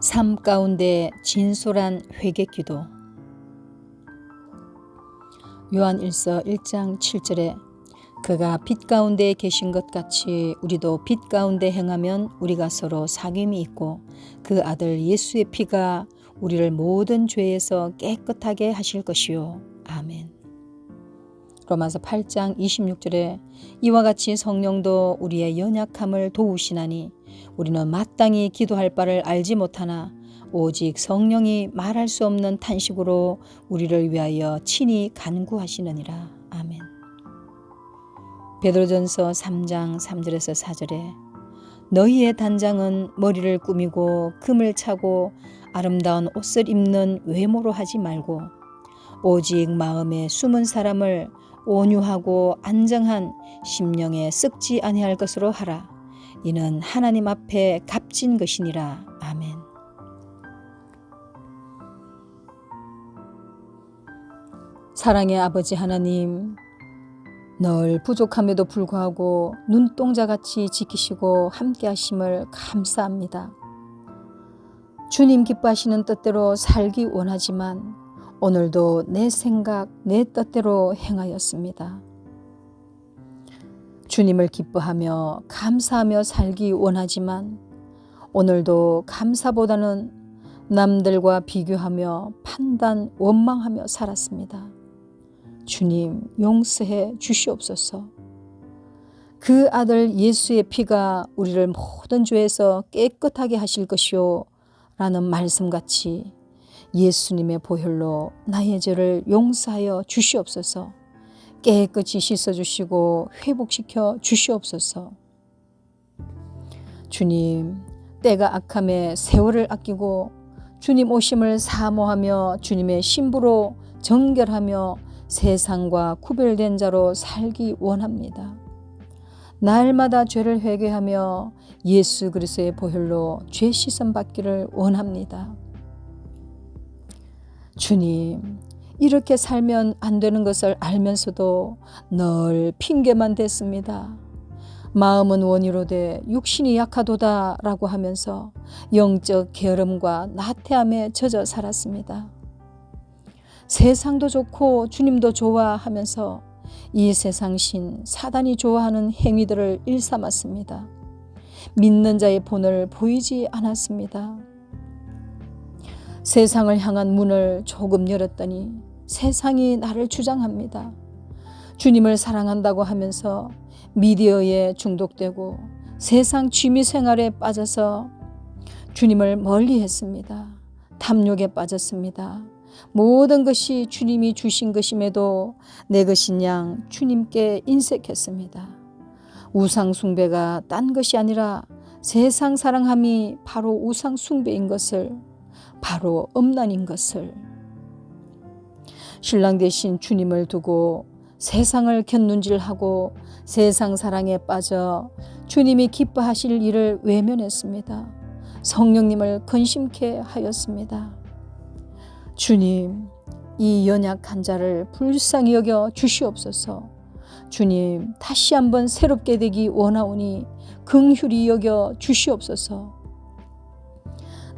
삶 가운데 진솔한 회개 기도 요한 1서 1장 7절에 그가 빛 가운데 계신 것 같이 우리도 빛 가운데 행하면 우리가 서로 사귐이 있고 그 아들 예수의 피가 우리를 모든 죄에서 깨끗하게 하실 것이요 아멘. 로마서 8장 26절에 이와 같이 성령도 우리의 연약함을 도우시나니 우리는 마땅히 기도할 바를 알지 못하나 오직 성령이 말할 수 없는 탄식으로 우리를 위하여 친히 간구하시느니라. 아멘. 베드로전서 3장 3절에서 4절에 너희의 단장은 머리를 꾸미고 금을 차고 아름다운 옷을 입는 외모로 하지 말고 오직 마음에 숨은 사람을 온유하고 안정한 심령에 썩지 아니할 것으로 하라. 이는 하나님 앞에 값진 것이니라. 아멘. 사랑의 아버지 하나님, 늘 부족함에도 불구하고 눈동자같이 지키시고 함께하심을 감사합니다. 주님 기뻐하시는 뜻대로 살기 원하지만 오늘도 내 생각, 내 뜻대로 행하였습니다. 주님을 기뻐하며 감사하며 살기 원하지만 오늘도 감사보다는 남들과 비교하며 판단, 원망하며 살았습니다. 주님 용서해 주시옵소서. 그 아들 예수의 피가 우리를 모든 죄에서 깨끗하게 하실 것이요 라는 말씀같이 예수님의 보혈로 나의 죄를 용서하여 주시옵소서. 깨끗이 씻어 주시고 회복시켜 주시옵소서. 주님, 때가 악함에 세월을 아끼고 주님 오심을 사모하며 주님의 신부로 정결하며 세상과 구별된 자로 살기 원합니다. 날마다 죄를 회개하며 예수 그리스도의 보혈로 죄 씻음 받기를 원합니다. 주님, 이렇게 살면 안 되는 것을 알면서도 늘 핑계만 댔습니다. 마음은 원이로되 육신이 약하도다라고 하면서 영적 게으름과 나태함에 젖어 살았습니다. 세상도 좋고 주님도 좋아하면서 이 세상 신 사단이 좋아하는 행위들을 일삼았습니다. 믿는 자의 본을 보이지 않았습니다. 세상을 향한 문을 조금 열었더니 세상이 나를 주장합니다. 주님을 사랑한다고 하면서 미디어에 중독되고 세상 취미 생활에 빠져서 주님을 멀리 했습니다. 탐욕에 빠졌습니다. 모든 것이 주님이 주신 것임에도 내 것인 양 주님께 인색했습니다. 우상 숭배가 딴 것이 아니라 세상 사랑함이 바로 우상 숭배인 것을 바로 음란인 것을 신랑 대신 주님을 두고 세상을 곁눈질하고 세상 사랑에 빠져 주님이 기뻐하실 일을 외면했습니다. 성령님을 근심케 하였습니다. 주님, 이 연약한 자를 불쌍히 여겨 주시옵소서. 주님, 다시 한번 새롭게 되기 원하오니 긍휼히 여겨 주시옵소서.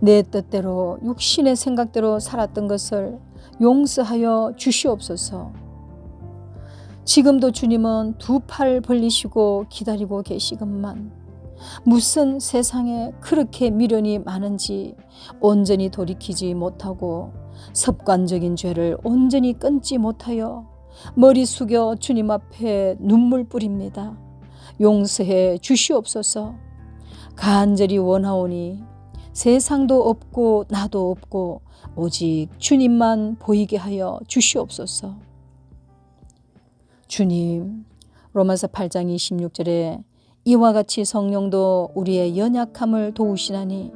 내 뜻대로 육신의 생각대로 살았던 것을 용서하여 주시옵소서. 지금도 주님은 두 팔 벌리시고 기다리고 계시건만 무슨 세상에 그렇게 미련이 많은지 온전히 돌이키지 못하고 습관적인 죄를 온전히 끊지 못하여 머리 숙여 주님 앞에 눈물 뿌립니다. 용서해 주시옵소서. 간절히 원하오니 세상도 없고 나도 없고 오직 주님만 보이게 하여 주시옵소서. 주님, 로마서 8장 26절에 이와 같이 성령도 우리의 연약함을 도우시나니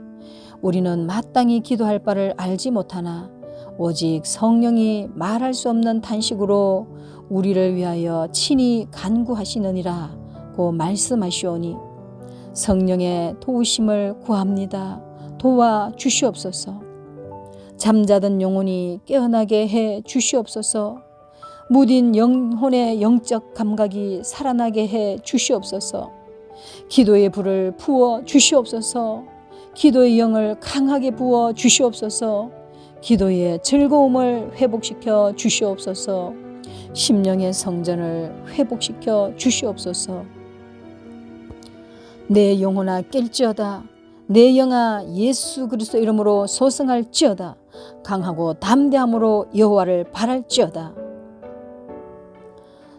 우리는 마땅히 기도할 바를 알지 못하나 오직 성령이 말할 수 없는 탄식으로 우리를 위하여 친히 간구하시느니라고 말씀하시오니 성령의 도우심을 구합니다. 도와 주시옵소서. 잠자던 영혼이 깨어나게 해 주시옵소서. 무딘 영혼의 영적 감각이 살아나게 해 주시옵소서. 기도의 불을 부어 주시옵소서. 기도의 영을 강하게 부어 주시옵소서. 기도의 즐거움을 회복시켜 주시옵소서. 심령의 성전을 회복시켜 주시옵소서. 내 영혼아 깰지어다. 내 영아 예수 그리스도 이름으로 소승할지어다. 강하고 담대함으로 여호와를 바랄지어다.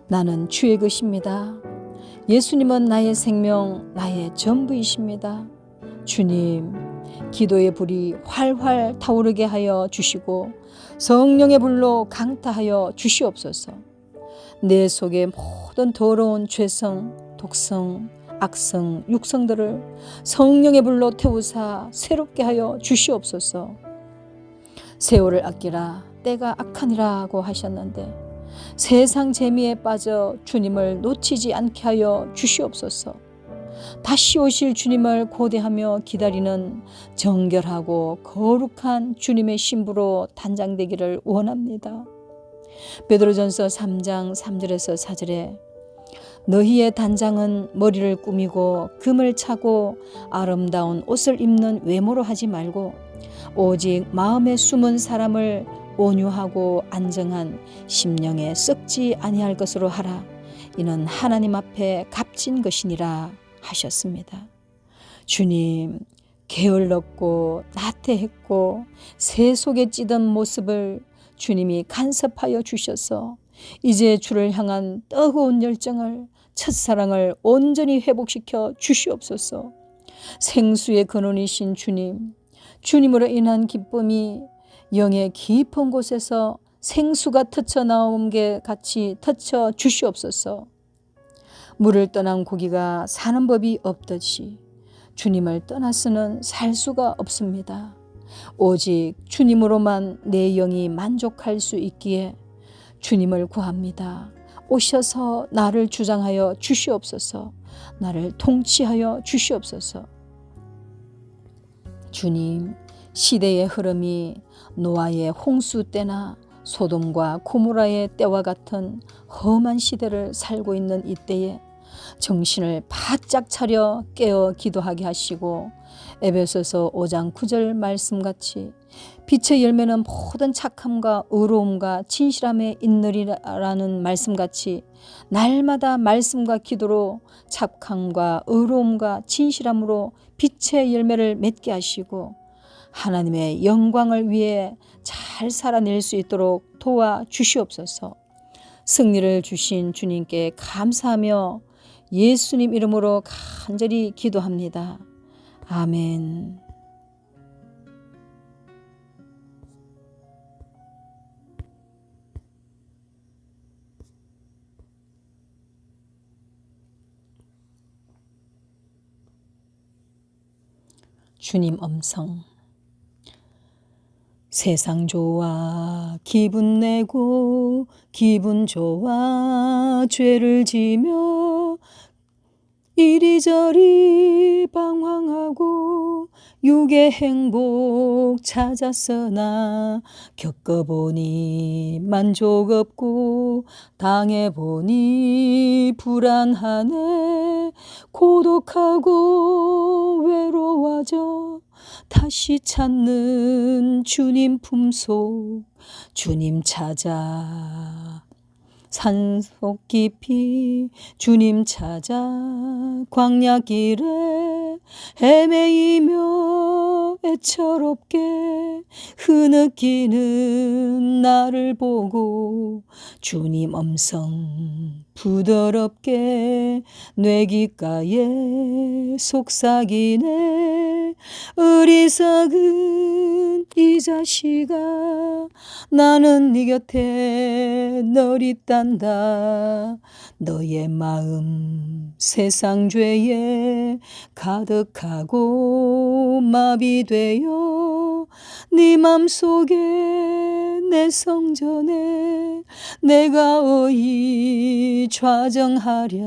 나는 주의 것입니다. 예수님은 나의 생명, 나의 전부이십니다. 주님, 기도의 불이 활활 타오르게 하여 주시고 성령의 불로 강타하여 주시옵소서. 내 속의 모든 더러운 죄성, 독성, 악성, 육성들을 성령의 불로 태우사 새롭게 하여 주시옵소서. 세월을 아끼라 때가 악하니라고 하셨는데 세상 재미에 빠져 주님을 놓치지 않게 하여 주시옵소서. 다시 오실 주님을 고대하며 기다리는 정결하고 거룩한 주님의 신부로 단장되기를 원합니다. 베드로전서 3장 3절에서 4절에 너희의 단장은 머리를 꾸미고 금을 차고 아름다운 옷을 입는 외모로 하지 말고 오직 마음에 숨은 사람을 온유하고 안정한 심령에 썩지 아니할 것으로 하라. 이는 하나님 앞에 값진 것이니라 하셨습니다. 주님, 게을렀고 나태했고 새 속에 찌든 모습을 주님이 간섭하여 주셔서 이제 주를 향한 뜨거운 열정을 첫사랑을 온전히 회복시켜 주시옵소서. 생수의 근원이신 주님, 주님으로 인한 기쁨이 영의 깊은 곳에서 생수가 터쳐 나온 게 같이 터쳐 주시옵소서. 물을 떠난 고기가 사는 법이 없듯이 주님을 떠나서는 살 수가 없습니다. 오직 주님으로만 내 영이 만족할 수 있기에 주님을 구합니다. 오셔서 나를 주장하여 주시옵소서. 나를 통치하여 주시옵소서. 주님, 시대의 흐름이 노아의 홍수 때나 소돔과 고모라의 때와 같은 험한 시대를 살고 있는 이때에 정신을 바짝 차려 깨어 기도하게 하시고 에베소서 5장 9절 말씀같이 빛의 열매는 모든 착함과 의로움과 진실함에 있느리라는 말씀같이 날마다 말씀과 기도로 착함과 의로움과 진실함으로 빛의 열매를 맺게 하시고 하나님의 영광을 위해 잘 살아낼 수 있도록 도와 주시옵소서. 승리를 주신 주님께 감사하며 예수님 이름으로 간절히 기도합니다. 아멘. 주님 음성 세상 좋아 기분 내고 기분 좋아 죄를 지며 이리저리 방황하고 육의 행복 찾았으나 겪어보니 만족 없고 당해보니 불안하네. 고독하고 외로워져 다시 찾는 주님 품속 주님 찾아 산속 깊이 주님 찾아 광야 길에 헤매이며 애처롭게 흐느끼는 나를 보고 주님 음성 부드럽게 뇌귓가에 속삭이네. 어리석은 이 자식아 나는 네 곁에 널 있단다. 너의 마음 세상 죄에 가득하고 마비되어 네 맘속에 내 성전에 내가 어이 좌정하랴.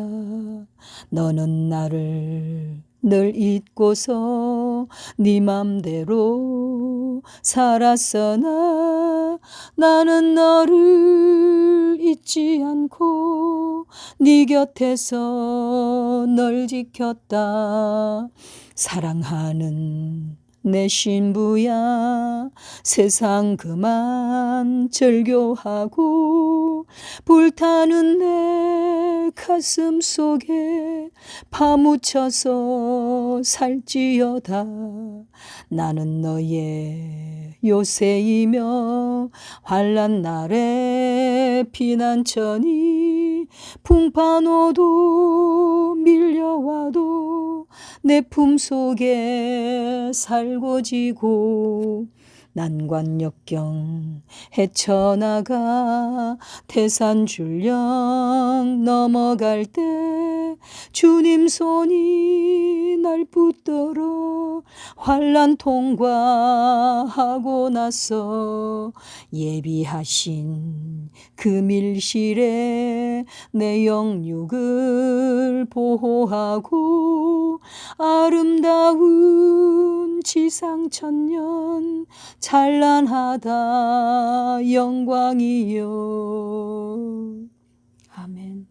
너는 나를 늘 잊고서 네 맘대로 살았으나 나는 너를 잊지 않고 네 곁에서 널 지켰다. 사랑하는 내 신부야 세상 그만 절교하고 불타는 내 가슴 속에 파묻혀서 살지어다. 나는 너의 요새이며 환란 날에 피난처니 풍파노도 밀려와도 내 품속에 살고 지고 난관 역경 헤쳐나가 태산 줄령 넘어갈 때 주님 손이 날 붙들어 환란 통과하고 나서 예비하신 그 밀실에 내 영육을 보호하고 아름다운 지상 천년 찬란하다 영광이요 아멘